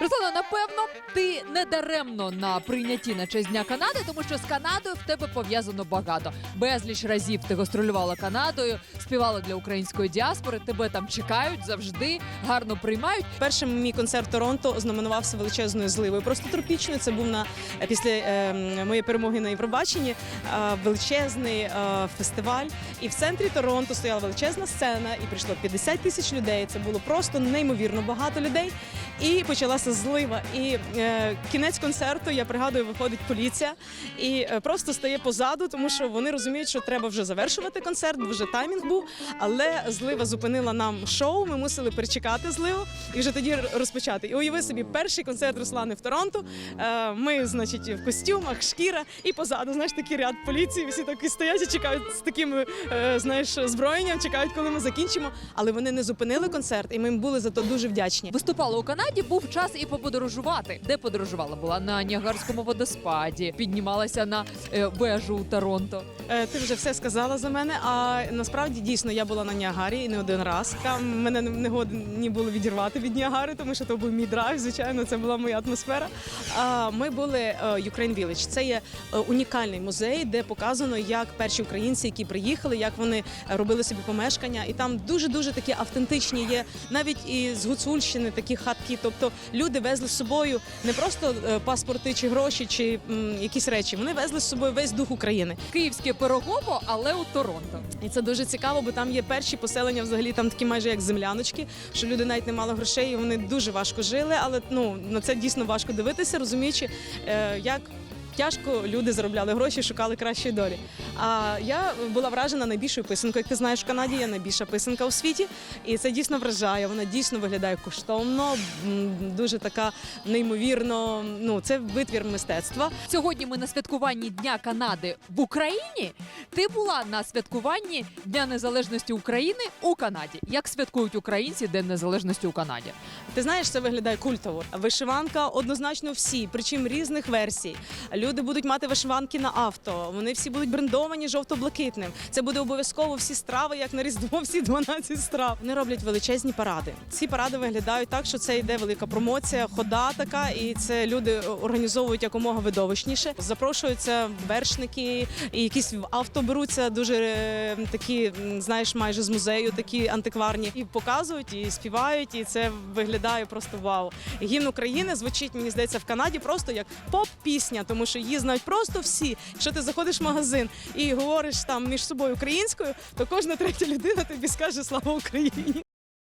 Руслана, напевно, ти не даремно на прийнятті на честь Дня Канади, тому що з Канадою в тебе пов'язано багато. Безліч разів ти гастролювала Канадою, співала для української діаспори. Тебе там чекають завжди, гарно приймають. Перший мій концерт Торонто ознаменувався величезною зливою. Просто тропічною. Це був на після е, моєї перемоги на Євробаченні. е, величезний е, фестиваль. І в центрі Торонто стояла величезна сцена, і прийшло 50 тисяч людей. Це було просто неймовірно багато людей. І почалася злива. І е, кінець концерту, я пригадую, виходить поліція і е, просто стає позаду, тому що вони розуміють, що треба вже завершувати концерт, бо вже таймінг був. Але злива зупинила нам шоу. Ми мусили перечекати зливу і вже тоді розпочати. І уяви собі, перший концерт Руслани в Торонто. Е, Ми, значить, в костюмах, шкіра, і позаду, знаєш, такий ряд поліції. Всі такі стоять і чекають з таким, е, знаєш, зброєнням, чекають, коли ми закінчимо. Але вони не зупинили концерт, і ми їм були за то дуже вдячні. Виступала у Канаді, був час і поподорожувати. Де подорожувала? Була на Ніагарському водоспаді, піднімалася на е, вежу у Торонто. Е, Ти вже все сказала за мене. А насправді дійсно я була на Ніагарі не один раз. Там мене не- годні було відірвати від Ніагари, тому що то був мій драйв. Звичайно, це була моя атмосфера. А ми були е, Ukraine Village. Це є е, унікальний музей, де показано, як перші українці, які приїхали, як вони робили собі помешкання. І там дуже дуже такі автентичні є, навіть і з Гуцульщини такі хатки. Тобто люди везли з собою не просто е, паспорти чи гроші, чи м, якісь речі. Вони везли з собою весь дух України. Київське пирогово, але у Торонто. І це дуже цікаво, бо там є перші поселення, взагалі там такі майже як земляночки, що люди навіть не мали грошей, і вони дуже важко жили. Але ну на це дійсно важко дивитися, розуміючи, е, як. Тяжко люди заробляли гроші, шукали кращої долі. А я була вражена найбільшою писанкою. Як ти знаєш, в Канаді є найбільша писанка у світі, і це дійсно вражає. Вона дійсно виглядає коштовно, дуже така неймовірно. Ну це витвір мистецтва. Сьогодні ми на святкуванні Дня Канади в Україні. Ти була на святкуванні Дня Незалежності України у Канаді. Як святкують українці День Незалежності у Канаді? Ти знаєш, це виглядає культово. Вишиванка однозначно всі, причому різних версій. Люди будуть мати вишиванки на авто. Вони всі будуть брендовані жовто-блакитним. Це буде обов'язково всі страви, як на різдво, всі 12 страв. Вони роблять величезні паради. Ці паради виглядають так, що це йде велика промоція, хода така, і це люди організовують якомога видовищніше. Запрошуються вершники, і якісь авто беруться дуже е, такі, знаєш, майже з музею, такі антикварні, і показують, і співають, і це виглядає просто вау. Гімн України звучить, мені здається, в Канаді просто як поп-пісня, тому що її знають просто всі. Якщо ти заходиш в магазин і говориш там між собою українською, то кожна третя людина тобі скаже слава Україні.